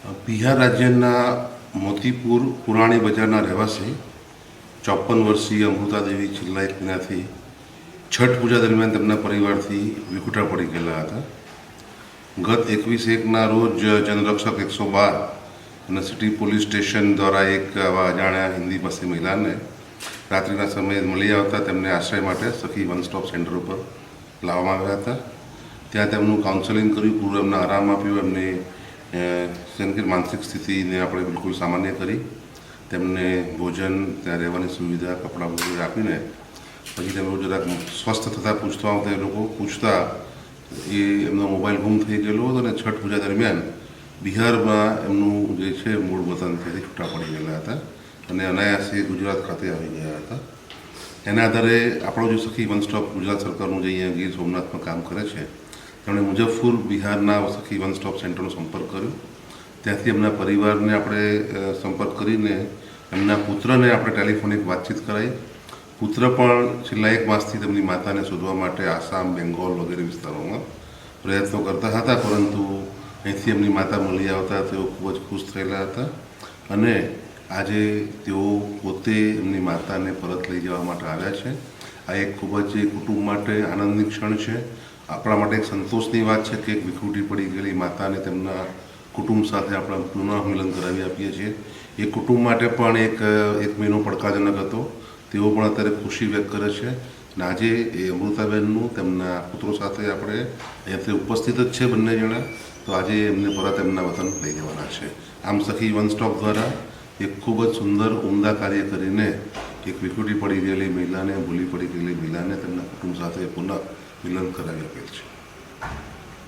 બિહાર રાજ્યના મોતીપુર પુરાણી બજારના રહેવાસી ચોપન વર્ષીય અમૃતાદેવી છેલ્લા એક મહિનાથી છઠ પૂજા દરમિયાન તેમના પરિવારથી વિખુટા પડી ગયેલા હતા. ગત એકવીસ એકના રોજ જનરક્ષક એકસો બાર અને સિટી પોલીસ સ્ટેશન દ્વારા એક આવા અજાણ્યા હિન્દી ભાષી મહિલાને રાત્રિના સમયે મળી આવતા તેમને આશ્રય માટે સખી વન સ્ટોપ સેન્ટર ઉપર લાવવામાં આવ્યા હતા. ત્યાં તેમનું કાઉન્સેલિંગ કર્યું, પૂરું એમને આરામ આપ્યો, એમની અ, જેમ કે માનસિક સ્થિતિને આપણે બિલકુલ સામાન્ય કરી તેમને ભોજન ત્યાં રહેવાની સુવિધા કપડાં વગેરે આપીને પછી તેમને જરાક સ્વસ્થ થતાં પૂછતા તે લોકો પૂછતા એ એમનો મોબાઈલ ગુમ થઈ ગયેલો હતો અને છઠ પૂજા દરમિયાન બિહારમાં એમનું જે છે મૂળ વતન ત્યાંથી છૂટા પડી ગયેલા હતા અને અનાયાસે ગુજરાત ખાતે આવી ગયા હતા. એના આધારે આપણો જે સખી વન સ્ટોપ ગુજરાત સરકારનું જે અહીંયા ગીર સોમનાથમાં કામ કરે છે તેમણે મુજફ્ફર બિહારના સખી વન સ્ટોપ સેન્ટરનો સંપર્ક કર્યો. ત્યાંથી એમના પરિવારને આપણે સંપર્ક કરીને એમના પુત્રને આપણે ટેલિફોનિક વાતચીત કરાવી પુત્ર પણ છેલ્લા એક માસથી તેમની માતાને શોધવા માટે આસામ, બેંગોલ વગેરે વિસ્તારોમાં પ્રયત્નો કરતા હતા, પરંતુ અહીંથી એમની માતા મળી આવતા તેઓ ખૂબ જ ખુશ થયેલા હતા અને આજે તેઓ પોતે એમની માતાને પરત લઈ જવા માટે આવ્યા છે. આ એક ખૂબ જ કુટુંબ માટે આનંદની ક્ષણ છે. આપણા માટે એક સંતોષની વાત છે કે એક વિખૂટી પડી ગયેલી માતાને તેમના કુટુંબ સાથે આપણે પુનઃ મિલન કરાવી આપીએ છીએ. એ કુટુંબ માટે પણ એક એક મહિનો પડકારજનક હતો. તેઓ પણ અત્યારે ખુશી વ્યક્ત કરે છે. અને આજે એ અમૃતાબેનનું તેમના પુત્રો સાથે આપણે અહીંયાથી ઉપસ્થિત જ છે બંને જણા. તો આજે એમને પરત એમના વતન લઈ જવાના છે. આમ સખી વન સ્ટોપ દ્વારા એક ખૂબ જ સુંદર, ઉમદા કાર્ય કરીને એક વિખૂટી પડી ગયેલી મહિલાને, ભૂલી પડી ગયેલી મહિલાને તેમના કુટુંબ સાથે પુનઃ મિલન કરાવી આપેલ છે